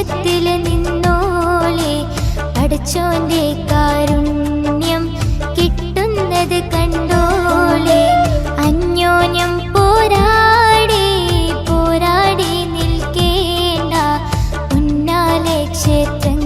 ഉയരത്തിൽ നിന്നോളെ പഠിച്ചോന്റെ കാരുണ്യം കിട്ടുന്നത് കണ്ടോളെ. അന്യോന്യം പോരാടി പോരാടി നിൽക്കേണ്ട ഉന്നാലെ ക്ഷേത്രം